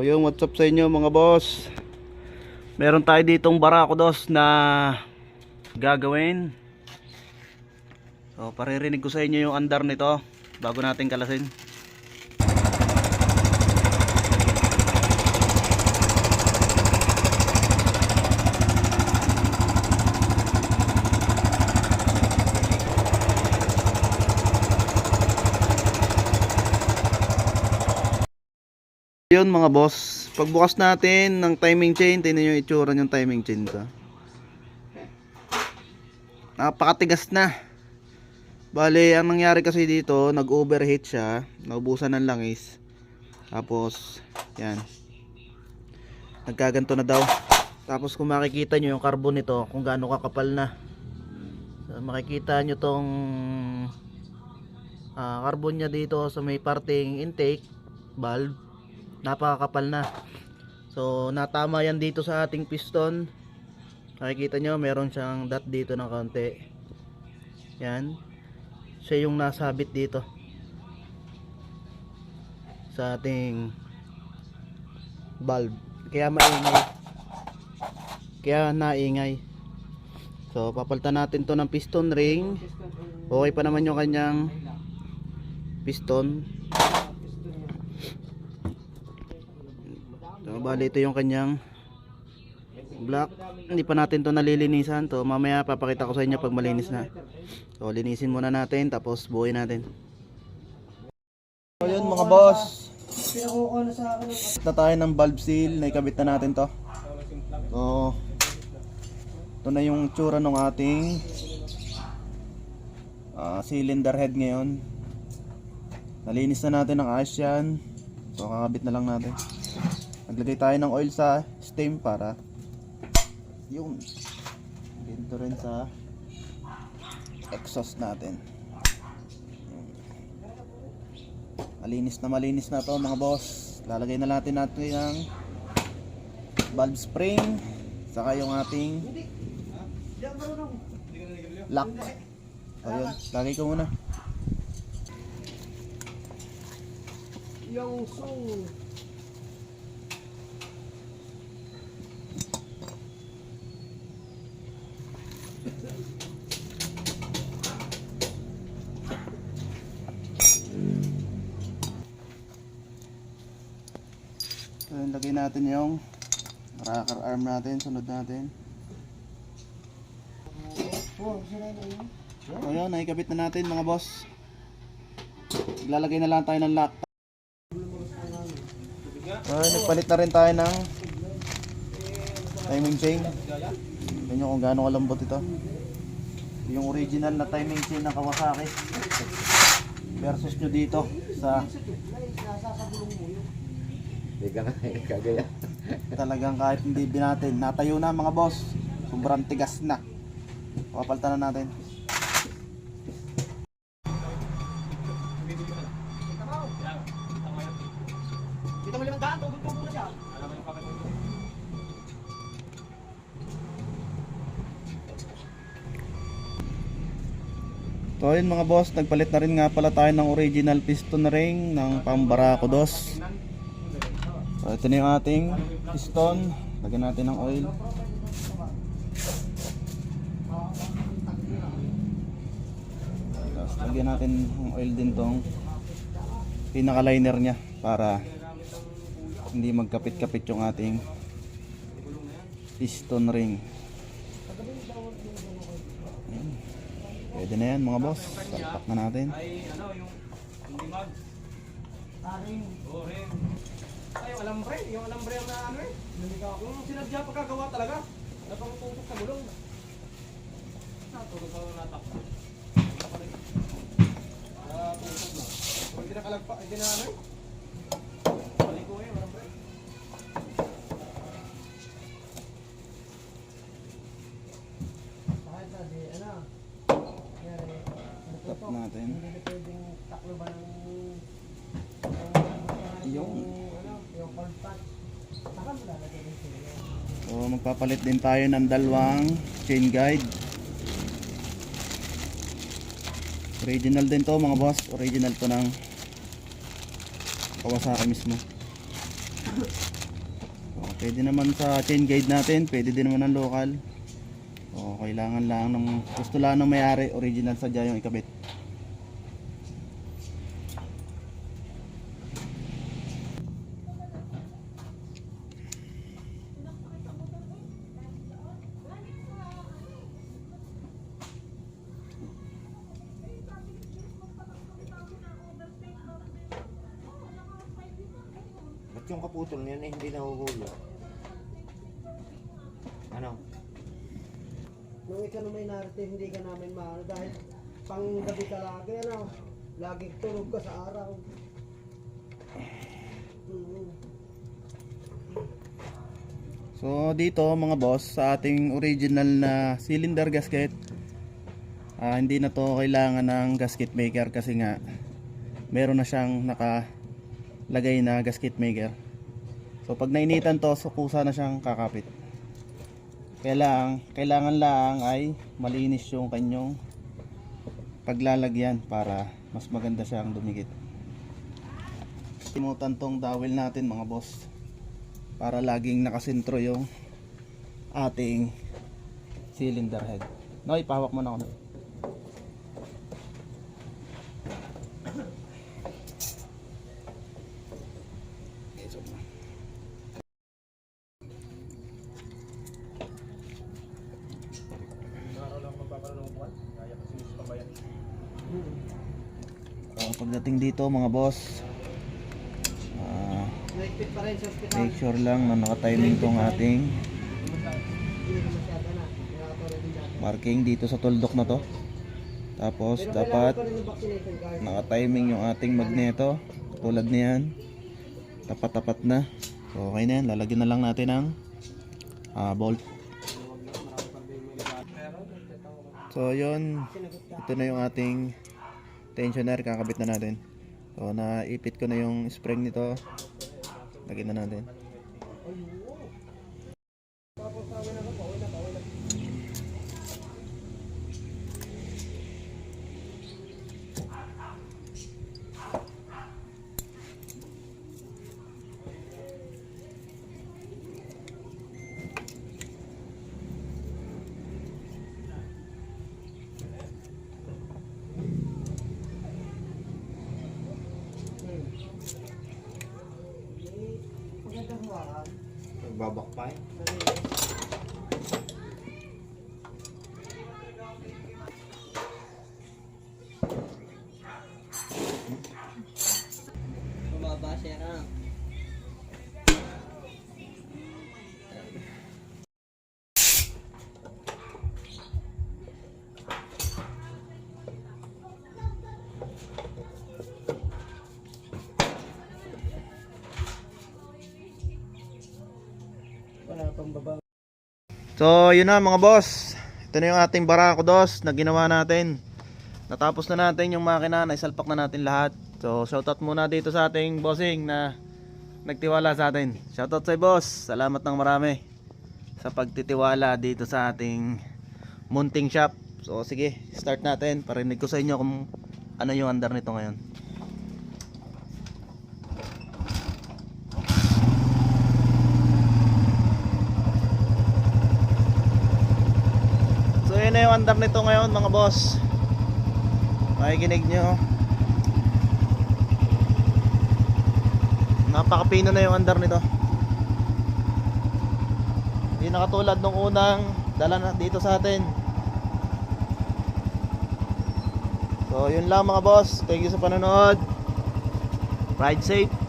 So yung what's up sa inyo mga boss? Meron tayo ditong barako dos na gagawin. So paririnig ko sa inyo yung andar nito Bago natin kalasin Yun mga boss, pagbukas natin ng timing chain, tingnan yung itsura ng timing chain ko. Napakatigas na. Bale, ang nangyari kasi dito, nag-overheat siya, naubusan ng langis. Tapos, yan. Nagkaganto na daw. Tapos kung makikita nyo yung carbon nito, kung gaano kakapal na. So, makikita nyo tong ah, carbon niya dito sa may parting intake valve napakakapal na. So natama yan dito sa ating piston. Nakikita nyo meron siyang dot dito ng kaunti yan. Siya yung nasabit dito. Sa ating valve kaya maingay. Kaya naingay. So papalitan natin to ng piston ring. Okay pa naman yung kanyang piston So, bali ito yung kanyang black. Hindi pa natin to nalilinisan. To mamaya papakita ko sa inyo pag malinis na. So, linisin muna natin tapos buuin natin. So, yun mga boss. Na tayo ng valve seal. Naikabit na natin to. So, ito na yung tsura ng ating ah, cylinder head ngayon. Nalinis na natin ang ayos yan. So, kakabit na lang natin. Naglagay tayo ng oil sa stem para yung dito rin sa exhaust natin. Malinis na malinis na to mga boss. Lalagay na natin natin ng valve spring saka yung ating lock. Ayun, lagay ko muna. Yung song. Ayun, lagay natin yung rocker arm natin, sunod natin. Na yun. Naikabit na natin mga boss. Lalagay na lang tayo ng lock. Ayun, nagpalit na rin tayo ng timing chain. Tignan nyo kung gaano kalambot ito. Yung original na timing chain ng Kawasaki versus nyo dito sa Hindi ka nga kagaya. talagang kahit hindi binatin. Natayo na mga boss. Sobrang tigas na. Papalitan na natin. Kita mo limang daan, tugod-tugod na siya. So ayun mga boss, nagpalit na rin nga pala tayo ng original piston ring ng Pambarako dos. So ito na yung ating piston. Lagyan natin ng oil. Tapos lagyan natin ng oil din tong pinaka liner niya para hindi magkapit-kapit yung ating piston ring. Pwede na yan mga boss. Salpak na natin. Ay, yung alambre. Yung alambre na ano eh. Yung sinadya pagkagawa talaga. Napangutusok sa gulong. Natulog sa natak. Ah, tusok na. Pag hindi nakalagpa, hindi na ano eh. Balik ko ngayon, alambre. Kahit na di, ano, Tap natin. hindi na pwedeng taklo ba ng Yung ano, yung cold pack. Saka mo lalagay din sila. So magpapalit din tayo ng dalawang chain guide. Original din to mga boss. Original to ng Kawasaki mismo. Pwede naman sa chain guide natin, pwede din naman ng local. O kailangan lang ng gusto lang ng mayari, original sadya yung ikabit. Yung kaputol niyan eh, hindi nahuhulog? Ano? Nung ikaw na may narito, hindi ka namin maano dahil pang gabi ka lagi, ano, laging tulog ka sa araw. So dito mga boss sa ating original na cylinder gasket ah, hindi na to kailangan ng gasket maker kasi nga meron na siyang nakalagay na gasket maker. So pag nainitan to so kusa na siyang kakapit. Kailangan, kailangan lang ay malinis yung kanyang paglalagyan para mas maganda siyang dumikit. Timutan tong dowel natin mga boss para laging nakasentro yung ating cylinder head. No, ipahawak mo na ako. Pagdating dito mga boss, ospital. make sure lang na naka-timing tong ating marking dito sa tuldok na to. Tapos dapat naka-timing yung ating magneto. Tulad niyan. Tapat-tapat na. So okay na yan. Lalagyan na lang natin ng ah, bolt. So yun. Ito na yung ating tensioner. Kakabit na natin. So naipit ko na yung spring nito. Lagyan na natin. Nagbabakpay? Baba. So, yun na mga boss. Ito na yung ating barako dos na ginawa natin. Natapos na natin yung makina, naisalpak na natin lahat. So, shoutout muna dito sa ating bossing na nagtiwala sa atin. Shoutout sa boss. Salamat ng marami sa pagtitiwala dito sa ating munting shop. So, sige, start natin. Parinig ko sa inyo kung ano yung andar nito ngayon. Yung andar nito ngayon mga boss. Makikinig nyo. Napakapino na yung andar nito. Hindi nakatulad nung unang dala na dito sa atin. So yun lang mga boss. Thank you sa panonood. Ride safe